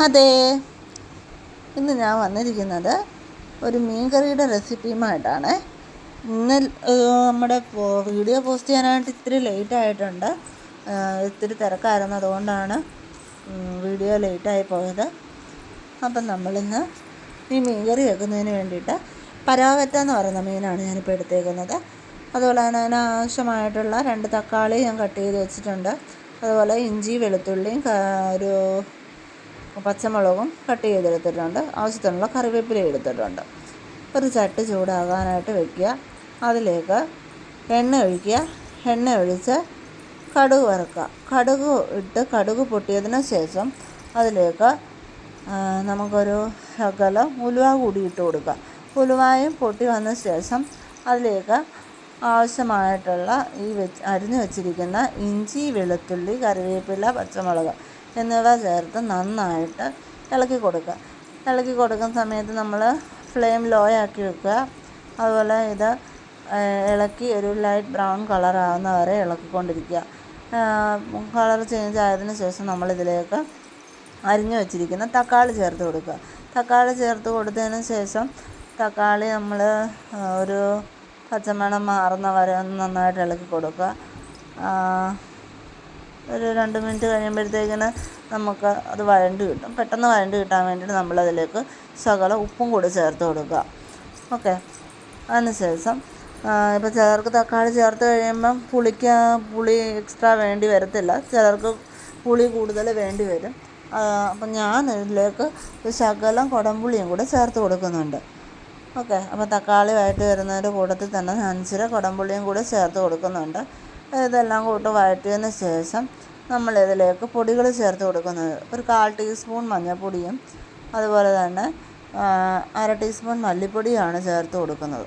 അതെ. ഇന്ന് ഞാൻ വന്നിരിക്കുന്നത് ഒരു മീൻകറിയുടെ റെസിപ്പിയുമായിട്ടാണ്. ഇന്ന് നമ്മുടെ വീഡിയോ പോസ്റ്റ് ചെയ്യാനായിട്ട് ഇത്തിരി ലേറ്റ് ആയിട്ടുണ്ട്. ഇത്തിരി തിരക്കായിരുന്നു അതുകൊണ്ടാണ് വീഡിയോ ലേറ്റായി പോയത്. അപ്പം നമ്മളിന്ന് ഈ മീൻകറി വെക്കുന്നതിന് വേണ്ടിയിട്ട് പരാവറ്റ എന്ന് പറയുന്ന മീനാണ് ഞാനിപ്പോൾ എടുത്തേക്കുന്നത്. അതുപോലെ തന്നെ അതിന് ആവശ്യമായിട്ടുള്ള രണ്ട് തക്കാളി ഞാൻ കട്ട് ചെയ്ത് വെച്ചിട്ടുണ്ട്. അതുപോലെ ഇഞ്ചി വെളുത്തുള്ളിയും ഒരു പച്ചമുളകും കട്ട് ചെയ്തെടുത്തിട്ടുണ്ട്. ആവശ്യത്തിനുള്ള കറിവേപ്പില എടുത്തിട്ടുണ്ട്. ഒരു ചട്ടി ചൂടാകാനായിട്ട് വെക്കുക. അതിലേക്ക് എണ്ണ ഒഴിക്കുക. എണ്ണ ഒഴിച്ച് കടുക് വറുക്കുക. കടുക് ഇട്ട് കടുക് പൊട്ടിയതിന് ശേഷം അതിലേക്ക് നമുക്കൊരു ശകലം ഉലുവ കൂടി ഇട്ട് കൊടുക്കുക. ഉലുവായും പൊട്ടി വന്ന ശേഷം അതിലേക്ക് ആവശ്യമായിട്ടുള്ള ഈ വെച്ച് അരിഞ്ഞു വെച്ചിരിക്കുന്ന ഇഞ്ചി വെളുത്തുള്ളി കറിവേപ്പില പച്ചമുളക് എന്നിവ ചേർത്ത് നന്നായിട്ട് ഇളക്കി കൊടുക്കുക. ഇളക്കി കൊടുക്കുന്ന സമയത്ത് നമ്മൾ ഫ്ലെയിം ലോ ആക്കി വെക്കുക. അതുപോലെ ഇത് ഇളക്കി ഒരു ലൈറ്റ് ബ്രൗൺ കളർ ആകുന്ന വരെ ഇളക്കിക്കൊണ്ടിരിക്കുക. കളർ ചേഞ്ച് ആയതിന് ശേഷം നമ്മളിതിലേക്ക് അരിഞ്ഞു വെച്ചിരിക്കുന്ന തക്കാളി ചേർത്ത് കൊടുക്കുക. തക്കാളി ചേർത്ത് കൊടുത്തതിന് ശേഷം തക്കാളി നമ്മൾ ഒരു പച്ചമണം മാറുന്ന വരെ ഒന്ന് നന്നായിട്ട് ഇളക്കി കൊടുക്കുക. ഒരു രണ്ട് മിനിറ്റ് കഴിയുമ്പോഴത്തേക്കിന് നമുക്ക് അത് വഴണ്ട് കിട്ടും. പെട്ടെന്ന് വഴണ്ട് കിട്ടാൻ വേണ്ടിയിട്ട് നമ്മളതിലേക്ക് ശകലം ഉപ്പും കൂടി ചേർത്ത് കൊടുക്കുക. ഓക്കെ. അതിനുശേഷം ഇപ്പോൾ ചിലർക്ക് തക്കാളി ചേർത്ത് കഴിയുമ്പം പുളിക്ക് പുളി എക്സ്ട്രാ വേണ്ടി വരത്തില്ല. ചിലർക്ക് പുളി കൂടുതൽ വേണ്ടി വരും. അപ്പം ഞാൻ ഇതിലേക്ക് ശകലം കുടംപുളിയും കൂടെ ചേർത്ത് കൊടുക്കുന്നുണ്ട്. ഓക്കെ. അപ്പോൾ തക്കാളി വഴറ്റി വരുന്നതിന്റെ കൂട്ടത്തിൽ തന്നെ അഞ്ചര കുടംപുളിയും കൂടെ ചേർത്ത് കൊടുക്കുന്നുണ്ട്. ഇതെല്ലാം കൂട്ട് വഴറ്റിയതിന് ശേഷം നമ്മൾ ഇതിലേക്ക് പൊടികൾ ചേർത്ത് കൊടുക്കുന്നത്. ഒരു കാൽ ടീസ്പൂൺ മഞ്ഞൾപ്പൊടിയും അതുപോലെ തന്നെ അര ടീസ്പൂൺ മല്ലിപ്പൊടിയാണ് ചേർത്ത് കൊടുക്കുന്നത്.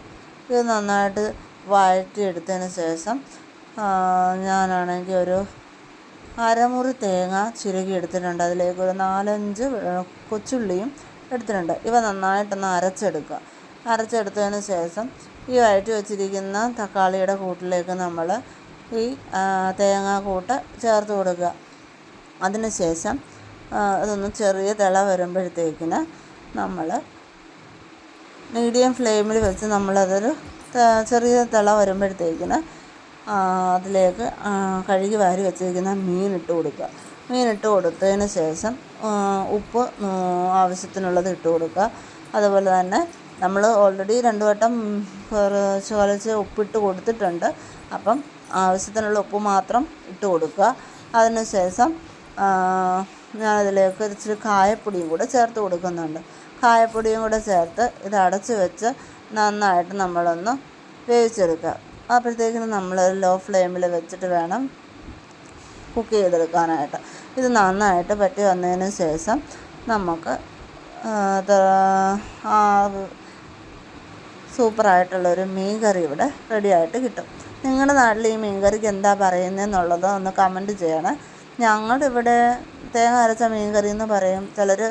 ഇത് നന്നായിട്ട് വഴറ്റിയെടുത്തതിന് ശേഷം ഞാനാണെങ്കിൽ ഒരു അരമുറി തേങ്ങ ചിരകി എടുത്തിട്ടുണ്ട്. അതിലേക്ക് ഒരു നാലഞ്ച് കൊച്ചുള്ളിയും എടുത്തിട്ടുണ്ട്. ഇവ നന്നായിട്ടൊന്ന് അരച്ചെടുക്കുക. അരച്ചെടുത്തതിന് ശേഷം ഈ വഴറ്റി വെച്ചിരിക്കുന്ന തക്കാളിയുടെ കൂട്ടിലേക്ക് നമ്മൾ ഈ തേങ്ങാക്കൂട്ട് ചേർത്ത് കൊടുക്കുക. അതിന് ശേഷം അതൊന്ന് ചെറിയ തിള വരുമ്പോഴത്തേക്കിന് നമ്മൾ മീഡിയം ഫ്ലെയിമിൽ വെച്ച് നമ്മളതൊരു ചെറിയ തിള വരുമ്പോഴത്തേക്കിന് അതിലേക്ക് കഴുകി വാരി വെച്ചിരിക്കുന്ന മീൻ ഇട്ട് കൊടുക്കുക. മീൻ ഇട്ട് കൊടുത്തതിന് ശേഷം ഉപ്പ് ആവശ്യത്തിനുള്ളത് ഇട്ട് കൊടുക്കുക. അതുപോലെ തന്നെ നമ്മൾ ഓൾറെഡി രണ്ട് വട്ടം കുറച്ച് കുറച്ച് ഉപ്പിട്ട് കൊടുത്തിട്ടുണ്ട്. അപ്പം ആവശ്യത്തിനുള്ള ഉപ്പ് മാത്രം ഇട്ട് കൊടുക്കുക. അതിന് ശേഷം ഞാനതിലേക്ക് ഇച്ചിരി കായപ്പൊടിയും കൂടെ ചേർത്ത് കൊടുക്കുന്നുണ്ട്. കായപ്പൊടിയും കൂടെ ചേർത്ത് ഇത് അടച്ച് വെച്ച് നന്നായിട്ട് നമ്മളൊന്ന് വേവിച്ചെടുക്കുക. അപ്പോഴത്തേക്കിനും നമ്മൾ ലോ ഫ്ലെയിമിൽ വെച്ചിട്ട് വേണം കുക്ക് ചെയ്തെടുക്കാനായിട്ട്. ഇത് നന്നായിട്ട് പറ്റി വന്നതിന് ശേഷം നമുക്ക് സൂപ്പറായിട്ടുള്ളൊരു മീൻ കറി ഇവിടെ റെഡിയായിട്ട് കിട്ടും. നിങ്ങളുടെ നാട്ടിൽ ഈ മീൻകറിക്ക് എന്താ പറയുന്നതെന്നുള്ളത് ഒന്ന് കമന്റ് ചെയ്യണം. ഞങ്ങളുടെ ഇവിടെ തേങ്ങ അരച്ച മീൻകറി എന്ന് പറയും ചിലർ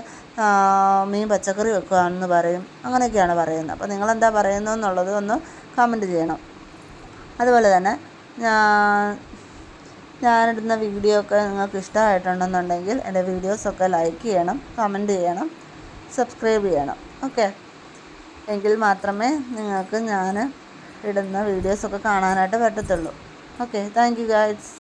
മീൻ പച്ചക്കറി വെക്കുകയാണെന്ന് പറയും അങ്ങനെയൊക്കെയാണ് പറയുന്നത്. അപ്പോൾ നിങ്ങളെന്താ പറയുന്നതെന്നുള്ളത് ഒന്ന് കമന്റ് ചെയ്യണം. അതുപോലെ തന്നെ ഞാൻ ഞാനിടുന്ന വീഡിയോ ഒക്കെ നിങ്ങൾക്ക് ഇഷ്ടമായിട്ടുണ്ടെന്നുണ്ടെങ്കിൽ എന്റെ വീഡിയോസൊക്കെ ലൈക്ക് ചെയ്യണം കമന്റ് ചെയ്യണം സബ്സ്ക്രൈബ് ചെയ്യണം. ഓക്കെ എങ്കിൽ മാത്രമേ നിങ്ങൾക്ക് ഞാൻ ഇടുന്ന വീഡിയോസൊക്കെ കാണാനായിട്ട് പറ്റത്തുള്ളൂ. Okay thank you guides